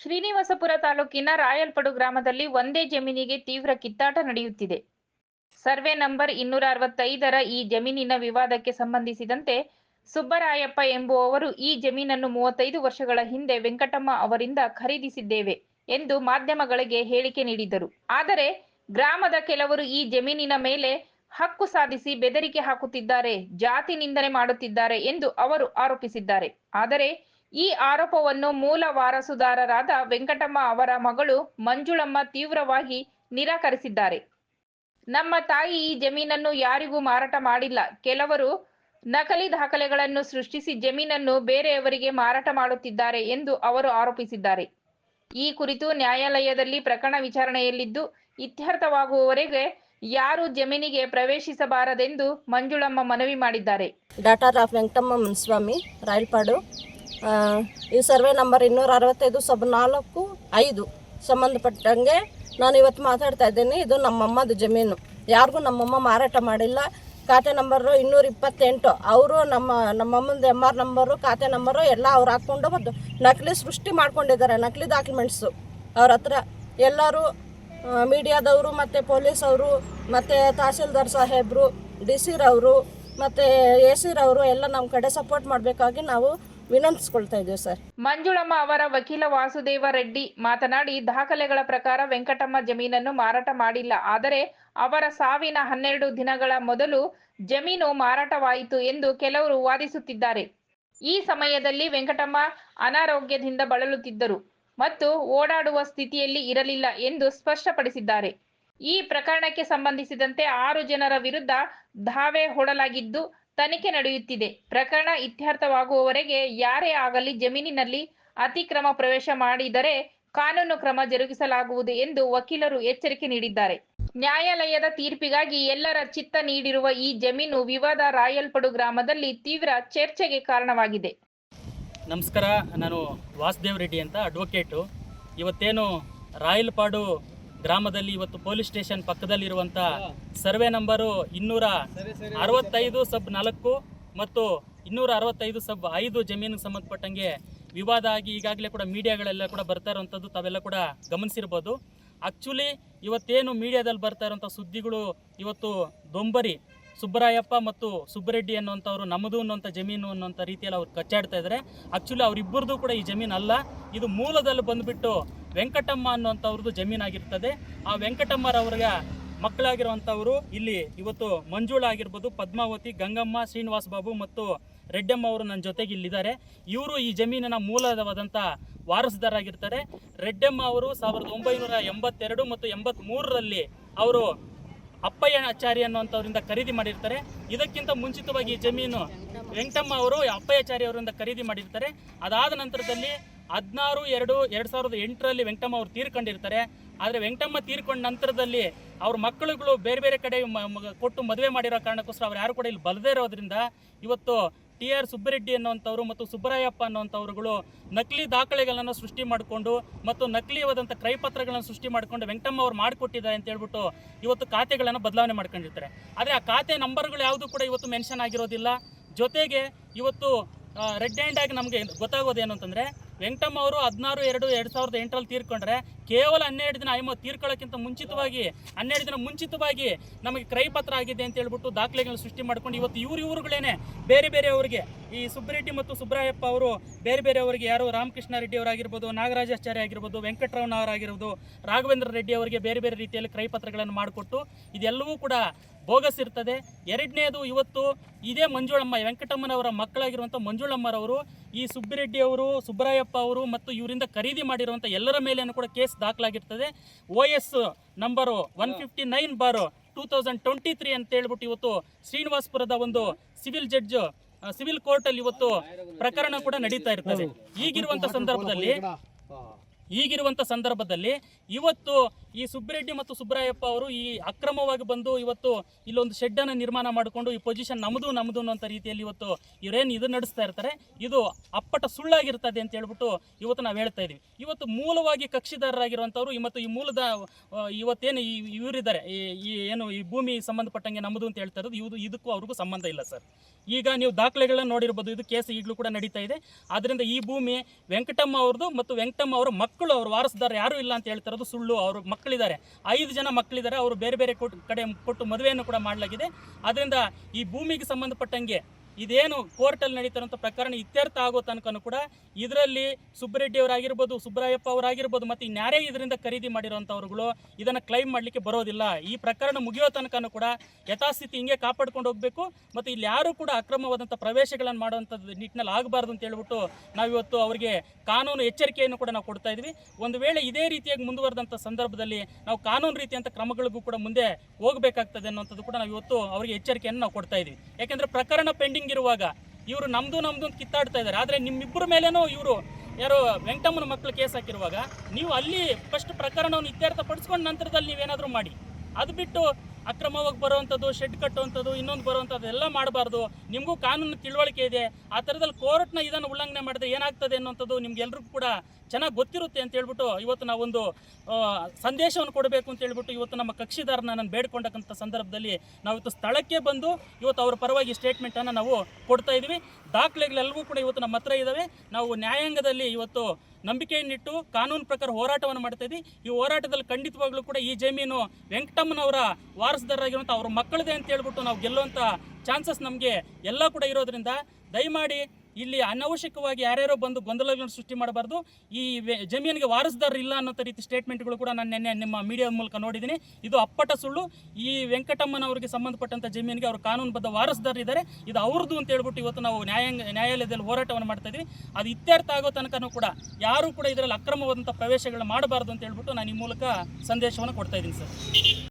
ಶ್ರೀನಿವಾಸಪುರ ತಾಲೂಕಿನ ರಾಯಲ್ಪಡು ಗ್ರಾಮದಲ್ಲಿ ಒಂದೇ ಜಮೀನಿಗೆ ತೀವ್ರ ಕಿತ್ತಾಟ ನಡೆಯುತ್ತಿದೆ. ಸರ್ವೆ ನಂಬರ್ ಇನ್ನೂರ ಅರವತ್ತೈದರ ಈ ಜಮೀನಿನ ವಿವಾದಕ್ಕೆ ಸಂಬಂಧಿಸಿದಂತೆ ಸುಬ್ಬರಾಯಪ್ಪ ಎಂಬುವವರು ಈ ಜಮೀನನ್ನು ಮೂವತ್ತೈದು ವರ್ಷಗಳ ಹಿಂದೆ ವೆಂಕಟಮ್ಮ ಅವರಿಂದ ಖರೀದಿಸಿದ್ದೇವೆ ಎಂದು ಮಾಧ್ಯಮಗಳಿಗೆ ಹೇಳಿಕೆ ನೀಡಿದ್ದರು. ಆದರೆ ಗ್ರಾಮದ ಕೆಲವರು ಈ ಜಮೀನಿನ ಮೇಲೆ ಹಕ್ಕು ಸಾಧಿಸಿ ಬೆದರಿಕೆ ಹಾಕುತ್ತಿದ್ದಾರೆ, ಜಾತಿ ನಿಂದನೆ ಮಾಡುತ್ತಿದ್ದಾರೆ ಎಂದು ಅವರು ಆರೋಪಿಸಿದ್ದಾರೆ. ಆದರೆ ಈ ಆರೋಪವನ್ನು ಮೂಲ ವಾರಸುದಾರರಾದ ವೆಂಕಟಮ್ಮ ಅವರ ಮಗಳು ಮಂಜುಳಮ್ಮ ತೀವ್ರವಾಗಿ ನಿರಾಕರಿಸಿದ್ದಾರೆ. ನಮ್ಮ ತಾಯಿ ಈ ಜಮೀನನ್ನು ಯಾರಿಗೂ ಮಾರಾಟ ಮಾಡಿಲ್ಲ. ಕೆಲವರು ನಕಲಿ ದಾಖಲೆಗಳನ್ನು ಸೃಷ್ಟಿಸಿ ಜಮೀನನ್ನು ಬೇರೆಯವರಿಗೆ ಮಾರಾಟ ಮಾಡುತ್ತಿದ್ದಾರೆ ಎಂದು ಅವರು ಆರೋಪಿಸಿದ್ದಾರೆ. ಈ ಕುರಿತು ನ್ಯಾಯಾಲಯದಲ್ಲಿ ಪ್ರಕರಣ ವಿಚಾರಣೆಯಲ್ಲಿದ್ದು, ಇತ್ಯರ್ಥವಾಗುವವರೆಗೆ ಯಾರು ಜಮೀನಿಗೆ ಪ್ರವೇಶಿಸಬಾರದೆಂದು ಮಂಜುಳಮ್ಮ ಮನವಿ ಮಾಡಿದ್ದಾರೆ. ಡಾಟರ್ ಆಫ್ ವೆಂಕಟಮ್ಮ ಮುನ್ಸ್ವಾಮಿ ರಾಯಲ್ಪಾಡು ಈ ಸರ್ವೆ ನಂಬರ್ ಇನ್ನೂರ ಅರವತ್ತೈದು, ಸಬ್ ನಾಲ್ಕು, ಐದು ಸಂಬಂಧಪಟ್ಟಂಗೆ ನಾನು ಇವತ್ತು ಮಾತಾಡ್ತಾ ಇದ್ದೇನೆ. ಇದು ನಮ್ಮಮ್ಮದು ಜಮೀನು. ಯಾರಿಗೂ ನಮ್ಮಮ್ಮ ಮಾರಾಟ ಮಾಡಿಲ್ಲ. ಖಾತೆ ನಂಬರು ಇನ್ನೂರ ಇಪ್ಪತ್ತೆಂಟು. ಅವರು ನಮ್ಮ, ನಮ್ಮಮ್ಮಂದು ಎಂ ಆರ್ ನಂಬರು, ಖಾತೆ ನಂಬರು ಎಲ್ಲ ಅವ್ರು ಹಾಕ್ಕೊಂಡು ಬಂದು ನಕಲಿ ಸೃಷ್ಟಿ ಮಾಡ್ಕೊಂಡಿದ್ದಾರೆ, ನಕಲಿ ಡಾಕ್ಯುಮೆಂಟ್ಸು. ಅವ್ರ ಹತ್ರ ಎಲ್ಲರೂ ಮೀಡಿಯಾದವರು ಮತ್ತು ಪೊಲೀಸವರು ಮತ್ತು ತಹಸೀಲ್ದಾರ್ ಸಾಹೇಬರು, ಡಿ ಸಿರವರು ಮತ್ತು ಎ ಸಿರವರು ಎಲ್ಲ ನಮ್ಮ ಕಡೆ ಸಪೋರ್ಟ್ ಮಾಡಬೇಕಾಗಿ ನಾವು ವಿನಂತಿಸ್ಕೊಳ್ತಾ ಇದ್ದೀವಿ, ಸರ್. ಮಂಜುಳಮ್ಮ ಅವರ ವಕೀಲ ವಾಸುದೇವ ರೆಡ್ಡಿ ಮಾತನಾಡಿ, ದಾಖಲೆಗಳ ಪ್ರಕಾರ ವೆಂಕಟಮ್ಮ ಜಮೀನನ್ನು ಮಾರಾಟ ಮಾಡಿಲ್ಲ. ಆದರೆ ಅವರ ಸಾವಿನ ಹನ್ನೆರಡು ದಿನಗಳ ಮೊದಲು ಜಮೀನು ಮಾರಾಟವಾಯಿತು ಎಂದು ಕೆಲವರು ವಾದಿಸುತ್ತಿದ್ದಾರೆ. ಈ ಸಮಯದಲ್ಲಿ ವೆಂಕಟಮ್ಮ ಅನಾರೋಗ್ಯದಿಂದ ಬಳಲುತ್ತಿದ್ದರು ಮತ್ತು ಓಡಾಡುವ ಸ್ಥಿತಿಯಲ್ಲಿ ಇರಲಿಲ್ಲ ಎಂದು ಸ್ಪಷ್ಟಪಡಿಸಿದ್ದಾರೆ. ಈ ಪ್ರಕರಣಕ್ಕೆ ಸಂಬಂಧಿಸಿದಂತೆ ಆರು ಜನರ ವಿರುದ್ಧ ದಾವೆ ಹೂಡಲಾಗಿದ್ದು ತನಿಖೆ ನಡೆಯುತ್ತಿದೆ. ಪ್ರಕರಣ ಇತ್ಯರ್ಥವಾಗುವವರೆಗೆ ಯಾರೇ ಆಗಲಿ ಜಮೀನಿನಲ್ಲಿ ಅತಿಕ್ರಮ ಪ್ರವೇಶ ಮಾಡಿದರೆ ಕಾನೂನು ಕ್ರಮ ಜರುಗಿಸಲಾಗುವುದು ಎಂದು ವಕೀಲರು ಎಚ್ಚರಿಕೆ ನೀಡಿದ್ದಾರೆ. ನ್ಯಾಯಾಲಯದ ತೀರ್ಪಿಗಾಗಿ ಎಲ್ಲರ ಚಿತ್ತ ನೀಡಿರುವ ಈ ಜಮೀನು ವಿವಾದ ರಾಯಲ್ಪಡು ಗ್ರಾಮದಲ್ಲಿ ತೀವ್ರ ಚರ್ಚೆಗೆ ಕಾರಣವಾಗಿದೆ. ನಮಸ್ಕಾರ, ನಾನು ವಾಸುದೇವ್ ರೆಡ್ಡಿ ಅಂತ ಅಡ್ವೊಕೇಟು ಇವತ್ತೇನು ರಾಯಲ್ಪಾಡು ಗ್ರಾಮದಲ್ಲಿ ಇವತ್ತು ಪೊಲೀಸ್ ಸ್ಟೇಷನ್ ಪಕ್ಕದಲ್ಲಿರುವಂಥ ಸರ್ವೆ ನಂಬರು ಇನ್ನೂರ ಅರವತ್ತೈದು ಸಬ್ ನಾಲ್ಕು ಮತ್ತು ಇನ್ನೂರ ಅರವತ್ತೈದು ಸಬ್ ಐದು ಜಮೀನಿಗೆ ಸಂಬಂಧಪಟ್ಟಂಗೆ ವಿವಾದ ಆಗಿ ಈಗಾಗಲೇ ಕೂಡ ಮೀಡಿಯಾಗಳೆಲ್ಲ ಕೂಡ ಬರ್ತಾ ಇರುವಂಥದ್ದು ತಾವೆಲ್ಲ ಕೂಡ ಗಮನಿಸಿರ್ಬೋದು. ಆ್ಯಕ್ಚುಲಿ ಇವತ್ತೇನು ಮೀಡಿಯಾದಲ್ಲಿ ಬರ್ತಾ ಇರೋಂಥ ಸುದ್ದಿಗಳು ಇವತ್ತು ದೊಂಬರಿ. ಸುಬ್ಬರಾಯಪ್ಪ ಮತ್ತು ಸುಬ್ಬರೆಡ್ಡಿ ಅನ್ನುವಂಥವ್ರು ನಮ್ಮದು ಅನ್ನುವಂಥ ಜಮೀನು ಅನ್ನುವಂಥ ರೀತಿಯಲ್ಲಿ ಅವ್ರು ಕಚ್ಚಾಡ್ತಾ ಇದ್ದಾರೆ ಆ್ಯಕ್ಚುಲಿ ಅವರಿಬ್ಬರದು ಕೂಡ ಈ ಜಮೀನು ಅಲ್ಲ. ಇದು ಮೂಲದಲ್ಲಿ ಬಂದುಬಿಟ್ಟು ವೆಂಕಟಮ್ಮ ಅನ್ನುವಂಥವ್ರದ್ದು ಜಮೀನಾಗಿರ್ತದೆ ಆ ವೆಂಕಟಮ್ಮರವ್ರಿಗೆ ಮಕ್ಕಳಾಗಿರುವಂಥವರು ಇಲ್ಲಿ ಇವತ್ತು ಮಂಜುಳ ಆಗಿರ್ಬೋದು, ಪದ್ಮಾವತಿ, ಗಂಗಮ್ಮ, ಶ್ರೀನಿವಾಸ್ ಬಾಬು ಮತ್ತು ರೆಡ್ಡಮ್ಮ ಅವರು ನನ್ನ ಜೊತೆಗೆ ಇಲ್ಲಿದ್ದಾರೆ. ಇವರು ಈ ಜಮೀನಿನ ಮೂಲವಾದಂಥ ವಾರಸುದಾರಾಗಿರ್ತಾರೆ ರೆಡ್ಡಮ್ಮ ಅವರು ಸಾವಿರದ ಒಂಬೈನೂರ ಎಂಬತ್ತೆರಡು ಮತ್ತು ಎಂಬತ್ತ್ಮೂರರಲ್ಲಿ ಅವರು ಅಪ್ಪಯ್ಯಾಚಾರಿ ಅನ್ನುವಂಥವ್ರಿಂದ ಖರೀದಿ ಮಾಡಿರ್ತಾರೆ. ಇದಕ್ಕಿಂತ ಮುಂಚಿತವಾಗಿ ಜಮೀನು ವೆಂಕಟಮ್ಮ ಅವರು ಅಪ್ಪಯ್ಯಾಚಾರಿ ಅವರಿಂದ ಖರೀದಿ ಮಾಡಿರ್ತಾರೆ. ಅದಾದ ನಂತರದಲ್ಲಿ ಹದಿನಾರು, ಎರಡು ಎರಡು ಸಾವಿರದ ಎಂಟರಲ್ಲಿ ವೆಂಕಟಮ್ಮ ಅವರು ತೀರ್ಕೊಂಡಿರ್ತಾರೆ. ಆದರೆ ವೆಂಕಟಮ್ಮ ತೀರ್ಕೊಂಡ ನಂತರದಲ್ಲಿ ಅವ್ರ ಮಕ್ಕಳುಗಳು ಬೇರೆ ಬೇರೆ ಕಡೆ ಕೊಟ್ಟು ಮದುವೆ ಮಾಡಿರೋ ಕಾರಣಕ್ಕೋಸ್ಕರ ಅವ್ರು ಯಾರು ಕೂಡ ಇಲ್ಲಿ ಬಲದೇ ಇರೋದ್ರಿಂದ ಇವತ್ತು ಟಿ ಆರ್ ಸುಬ್ಬರೆಡ್ಡಿ ಅನ್ನುವಂಥವ್ರು ಮತ್ತು ಸುಬ್ಬರಾಯಪ್ಪ ಅನ್ನುವಂಥವ್ರುಗಳು ನಕಲಿ ದಾಖಲೆಗಳನ್ನು ಸೃಷ್ಟಿ ಮಾಡಿಕೊಂಡು ಮತ್ತು ನಕಲಿಯಾದಂಥ ಕ್ರೈಪತ್ರಗಳನ್ನು ಸೃಷ್ಟಿ ಮಾಡಿಕೊಂಡು ವೆಂಕಟಮ್ಮ ಅವ್ರು ಮಾಡಿಕೊಟ್ಟಿದ್ದಾರೆ ಅಂತ ಹೇಳ್ಬಿಟ್ಟು ಇವತ್ತು ಖಾತೆಗಳನ್ನು ಬದಲಾವಣೆ ಮಾಡ್ಕೊಂಡಿರ್ತಾರೆ. ಆದರೆ ಆ ಖಾತೆ ನಂಬರ್ಗಳು ಯಾವುದು ಕೂಡ ಇವತ್ತು ಮೆನ್ಷನ್ ಆಗಿರೋದಿಲ್ಲ. ಜೊತೆಗೆ ಇವತ್ತು ರೆಡ್ ಹ್ಯಾಂಡ್ ಆಗಿ ನಮಗೆ ಗೊತ್ತಾಗೋದೇನು ಅಂತಂದರೆ ವೆಂಕಟಮ್ಮ ಅವರು ಹದಿನಾರು, ಎರಡು ಎರಡು ಸಾವಿರದ ಎಂಟರಲ್ಲಿ ತೀರ್ಕೊಂಡ್ರೆ ಕೇವಲ ಹನ್ನೆರಡು ದಿನ ಐಮ ತೀರ್ಕೊಳ್ಳೋಕ್ಕಿಂತ ಮುಂಚಿತವಾಗಿ, ಹನ್ನೆರಡು ದಿನ ಮುಂಚಿತವಾಗಿ ನಮಗೆ ಕ್ರಯಪತ್ರ ಆಗಿದೆ ಅಂತ ಹೇಳ್ಬಿಟ್ಟು ದಾಖಲೆಗಳನ್ನ ಸೃಷ್ಟಿ ಮಾಡ್ಕೊಂಡು ಇವತ್ತು ಇವ್ರು ಇವ್ರುಗಳೇನೆ. ಬೇರೆ ಅವರಿಗೆ ಈ ಸುಬ್ಬರೆಡ್ಡಿ ಮತ್ತು ಸುಬ್ರಾಯಪ್ಪ ಅವರು ಬೇರೆ ಬೇರೆ ಅವರಿಗೆ ಯಾರು ರಾಮಕೃಷ್ಣ ರೆಡ್ಡಿ ಅವರಾಗಿರ್ಬೋದು ನಾಗರಾಜಾಚಾರ್ಯ ಆಗಿರ್ಬೋದು, ವೆಂಕಟರಮಣ ಅವರಾಗಿರ್ಬೋದು, ರಾಘವೇಂದ್ರ ರೆಡ್ಡಿ ಅವರಿಗೆ ಬೇರೆ ಬೇರೆ ರೀತಿಯಲ್ಲಿ ಕ್ರಯಪತ್ರಗಳನ್ನು ಮಾಡಿಕೊಟ್ಟು ಇದೆಲ್ಲವೂ ಕೂಡ ಬೋಗಸ್ ಇರ್ತದೆ. ಎರಡನೇದು ಇವತ್ತು ಇದೇ ಮಂಜುಳಮ್ಮ, ವೆಂಕಟಮ್ಮನವರ ಮಕ್ಕಳಾಗಿರುವಂಥ ಮಂಜುಳಮ್ಮರವರು, ಈ ಸುಬ್ಬಿರೆಡ್ಡಿ ಅವರು, ಸುಬ್ಬರಾಯಪ್ಪ ಅವರು ಮತ್ತು ಇವರಿಂದ ಖರೀದಿ ಮಾಡಿರುವಂಥ ಎಲ್ಲರ ಮೇಲೆಯೂ ಕೂಡ case ದಾಖಲಾಗಿರ್ತದೆ. O S number one fifty nine bar two thousand twenty three ಅಂತ ಹೇಳ್ಬಿಟ್ಟು ಇವತ್ತು ಶ್ರೀನಿವಾಸ್ಪುರದ ಒಂದು ಸಿವಿಲ್ ಜಡ್ಜ್ ಸಿವಿಲ್ ಕೋರ್ಟಲ್ಲಿ ಇವತ್ತು ಪ್ರಕರಣ ಕೂಡ ನಡೀತಾ ಇರ್ತದೆ. ಈಗಿರುವಂಥ ಸಂದರ್ಭದಲ್ಲಿ ಈಗಿರುವಂಥ ಸಂದರ್ಭದಲ್ಲಿ ಇವತ್ತು ಈ ಸುಬ್ಬಿರೆಡ್ಡಿ ಮತ್ತು ಸುಬ್ರಾಯಪ್ಪ ಅವರು ಈ ಅಕ್ರಮವಾಗಿ ಬಂದು ಇವತ್ತು ಇಲ್ಲೊಂದು ಶೆಡ್ಡನ್ನು ನಿರ್ಮಾಣ ಮಾಡಿಕೊಂಡು ಈ ಪೊಸಿಷನ್ ನಮ್ಮದು ನಮ್ಮದು ಅನ್ನೋಂಥ ರೀತಿಯಲ್ಲಿ ಇವತ್ತು ಇವರೇನು ಇದು ನಡೆಸ್ತಾ ಇರ್ತಾರೆ, ಇದು ಅಪ್ಪಟ ಸುಳ್ಳಾಗಿರ್ತದೆ ಅಂತ ಹೇಳ್ಬಿಟ್ಟು ಇವತ್ತು ನಾವು ಹೇಳ್ತಾ ಇದೀವಿ. ಇವತ್ತು ಮೂಲವಾಗಿ ಕಕ್ಷಿದಾರರಾಗಿರುವಂಥವ್ರು ಮತ್ತು ಈ ಮೂಲದ ಇವತ್ತೇನು ಇವರಿದ್ದಾರೆ, ಈ ಈ ಏನು ಈ ಭೂಮಿ ಸಂಬಂಧಪಟ್ಟಂಗೆ ನಮ್ಮದು ಅಂತ ಹೇಳ್ತಾ ಇರೋದು ಇದು ಇದಕ್ಕೂ ಅವ್ರಿಗೂ ಸಂಬಂಧ ಇಲ್ಲ ಸರ್. ಈಗ ನೀವು ದಾಖಲೆಗಳನ್ನ ನೋಡಿರ್ಬೋದು, ಇದು ಕೇಸ್ ಈಗಲೂ ಕೂಡ ನಡೀತಾ ಇದೆ. ಆದ್ದರಿಂದ ಈ ಭೂಮಿ ವೆಂಕಟಮ್ಮ ಅವ್ರದ್ದು ಮತ್ತು ವೆಂಕಟಮ್ಮ ಅವರ ಮಕ್ಕಳು ಮಕ್ಕಳು ಅವ್ರ ವಾರಸದಾರ ಯಾರೂ ಇಲ್ಲ ಅಂತ ಹೇಳ್ತಿರೋದು ಸುಳ್ಳು. ಅವ್ರ ಮಕ್ಕಳಿದ್ದಾರೆ. ಐದು ಜನ ಮಕ್ಕಳಿದ್ದಾರೆ. ಅವರು ಬೇರೆ ಬೇರೆ ಕೊಟ್ಟು ಕಡೆ ಕೊಟ್ಟು ಮದುವೆಯನ್ನು ಕೂಡ ಮಾಡಲಾಗಿದೆ. ಅದರಿಂದ ಈ ಭೂಮಿಗೆ ಸಂಬಂಧಪಟ್ಟಂಗೆ ಇದೇನು ಕೋರ್ಟಲ್ಲಿ ನಡೀತಾರಂಥ ಪ್ರಕರಣ ಇತ್ಯರ್ಥ ಆಗೋ ತನಕನೂ ಕೂಡ ಇದರಲ್ಲಿ ಸುಬ್ಬರೆಡ್ಡಿ ಅವರಾಗಿರ್ಬೋದು, ಸುಬ್ರಾಯಪ್ಪ ಅವರಾಗಿರ್ಬೋದು, ಮತ್ತು ಇನ್ಯಾರೇ ಇದರಿಂದ ಖರೀದಿ ಮಾಡಿರೋಂಥವ್ರುಗಳು ಇದನ್ನು ಕ್ಲೈಮ್ ಮಾಡಲಿಕ್ಕೆ ಬರೋದಿಲ್ಲ. ಈ ಪ್ರಕರಣ ಮುಗಿಯೋ ತನಕನೂ ಕೂಡ ಯಥಾಸ್ಥಿತಿ ಹಿಂಗೆ ಕಾಪಾಡ್ಕೊಂಡು ಹೋಗಬೇಕು, ಮತ್ತು ಇಲ್ಲಿ ಯಾರೂ ಕೂಡ ಅಕ್ರಮವಾದಂಥ ಪ್ರವೇಶಗಳನ್ನು ಮಾಡುವಂಥದ್ದು ನಿಟ್ಟಿನಲ್ಲಿ ಆಗಬಾರ್ದು ಅಂತ ಹೇಳ್ಬಿಟ್ಟು ನಾವಿವತ್ತು ಅವರಿಗೆ ಕಾನೂನು ಎಚ್ಚರಿಕೆಯನ್ನು ಕೂಡ ನಾವು ಕೊಡ್ತಾ ಇದ್ವಿ. ಒಂದು ವೇಳೆ ಇದೇ ರೀತಿಯಾಗಿ ಮುಂದುವರೆದಂಥ ಸಂದರ್ಭದಲ್ಲಿ ನಾವು ಕಾನೂನು ರೀತಿಯಂಥ ಕ್ರಮಗಳಿಗೂ ಕೂಡ ಮುಂದೆ ಹೋಗಬೇಕಾಗ್ತದೆ ಅನ್ನೋಂಥದ್ದು ಕೂಡ ನಾವು ಇವತ್ತು ಅವರಿಗೆ ಎಚ್ಚರಿಕೆಯನ್ನು ನಾವು ಕೊಡ್ತಾ ಇದ್ವಿ. ಯಾಕೆಂದರೆ ಪ್ರಕರಣ ಪೆಂಡಿಂಗ್ ಇರುವಾಗ ಇವರು ನಮ್ದು ನಮ್ದು ಅಂತ ಕಿತ್ತಾಡ್ತಾ ಇದ್ದಾರೆ. ಆದರೆ ನಿಮ್ಮಿಬ್ಬರ ಮೇಲೇನೂ ಇವರು ಯಾರೋ ವೆಂಕಟಮ್ಮನ ಮಕ್ಕಳು ಕೇಸ್ ಹಾಕಿರುವಾಗ ನೀವು ಅಲ್ಲಿ ಫಸ್ಟ್ ಪ್ರಕರಣವನ್ನು ಇತ್ಯರ್ಥ ಪಡಿಸ್ಕೊಂಡು ನಂತರದಲ್ಲಿ ನೀವೇನಾದರೂ ಮಾಡಿ. ಅದು ಬಿಟ್ಟು ಅಕ್ರಮವಾಗಿ ಬರುವಂಥದ್ದು ಶೆಡ್ ಕಟ್ಟುವಂಥದ್ದು, ಇನ್ನೊಂದು ಬರುವಂಥದ್ದು ಎಲ್ಲ ಮಾಡಬಾರ್ದು. ನಿಮಗೂ ಕಾನೂನು ತಿಳುವಳಿಕೆ ಇದೆ. ಆ ಥರದಲ್ಲಿ ಕೋರ್ಟ್ನ ಇದನ್ನು ಉಲ್ಲಂಘನೆ ಮಾಡಿದ್ರೆ ಏನಾಗ್ತದೆ ಅನ್ನೋಂಥದ್ದು ನಿಮ್ಗೆಲ್ರಿಗೂ ಕೂಡ ಚೆನ್ನಾಗಿ ಗೊತ್ತಿರುತ್ತೆ ಅಂತ ಹೇಳ್ಬಿಟ್ಟು ಇವತ್ತು ನಾವೊಂದು ಸಂದೇಶವನ್ನು ಕೊಡಬೇಕು ಅಂತ ಹೇಳ್ಬಿಟ್ಟು ಇವತ್ತು ನಮ್ಮ ಕಕ್ಷಿದಾರನ ನಾನು ಬೇಡ್ಕೊಂಡಕ್ಕಂಥ ಸಂದರ್ಭದಲ್ಲಿ ನಾವು ಇವತ್ತು ಸ್ಥಳಕ್ಕೆ ಬಂದು ಇವತ್ತು ಅವರ ಪರವಾಗಿ ಸ್ಟೇಟ್ಮೆಂಟನ್ನು ನಾವು ಕೊಡ್ತಾ ಇದ್ದೀವಿ. ದಾಖಲೆಗಳೆಲ್ಲವೂ ಕೂಡ ಇವತ್ತು ನಮ್ಮ ಹತ್ರ ಇದ್ದಾವೆ. ನಾವು ನ್ಯಾಯಾಂಗದಲ್ಲಿ ಇವತ್ತು ನಂಬಿಕೆಯನ್ನಿಟ್ಟು ಕಾನೂನು ಪ್ರಕಾರ ಹೋರಾಟವನ್ನು ಮಾಡ್ತಾ ಇದ್ದೀವಿ. ಈ ಹೋರಾಟದಲ್ಲಿ ಖಂಡಿತವಾಗ್ಲೂ ಕೂಡ ಈ ಜಮೀನು ವೆಂಕಟಮ್ಮನವರ ವಾರಸದಾರರಾಗಿರುವಂಥ ಅವ್ರ ಮಕ್ಕಳದೇ ಅಂತ ಹೇಳ್ಬಿಟ್ಟು ನಾವು ಗೆಲ್ಲುವಂಥ ಚಾನ್ಸಸ್ ನಮಗೆ ಎಲ್ಲ ಕೂಡ ಇರೋದ್ರಿಂದ ದಯಮಾಡಿ ಇಲ್ಲಿ ಅನವಶ್ಯಕವಾಗಿ ಯಾರ್ಯಾರೋ ಬಂದು ಗೊಂದಲಗಳನ್ನು ಸೃಷ್ಟಿ ಮಾಡಬಾರ್ದು. ಈ ಜಮೀನಿಗೆ ವಾರಸ್ದಾರ ಇಲ್ಲ ಅನ್ನೋ ರೀತಿ ಸ್ಟೇಟ್ಮೆಂಟ್ಗಳು ಕೂಡ ನಾನು ನಿನ್ನೆ ನಿಮ್ಮ ಮೀಡಿಯಾದ ಮೂಲಕ ನೋಡಿದ್ದೀನಿ. ಇದು ಅಪ್ಪಟ ಸುಳ್ಳು. ಈ ವೆಂಕಟಮ್ಮನವರಿಗೆ ಸಂಬಂಧಪಟ್ಟಂಥ ಜಮೀನಿಗೆ ಅವರು ಕಾನೂನುಬದ್ಧ ವಾರಸುದಾರ ಇದ್ದಾರೆ. ಇದು ಅವ್ರದ್ದು ಅಂತ ಹೇಳ್ಬಿಟ್ಟು ಇವತ್ತು ನಾವು ನ್ಯಾಯಾಂಗ, ನ್ಯಾಯಾಲಯದಲ್ಲಿ ಹೋರಾಟವನ್ನು ಮಾಡ್ತಾ ಇದ್ದೀವಿ. ಅದು ಇತ್ಯರ್ಥ ಆಗೋ ತನಕನೂ ಕೂಡ ಯಾರೂ ಕೂಡ ಇದರಲ್ಲಿ ಅಕ್ರಮವಾದಂಥ ಪ್ರವೇಶಗಳನ್ನ ಮಾಡಬಾರ್ದು ಅಂತ ಹೇಳ್ಬಿಟ್ಟು ನಾನು ಈ ಮೂಲಕ ಸಂದೇಶವನ್ನು ಕೊಡ್ತಾ ಇದ್ದೀನಿ ಸರ್.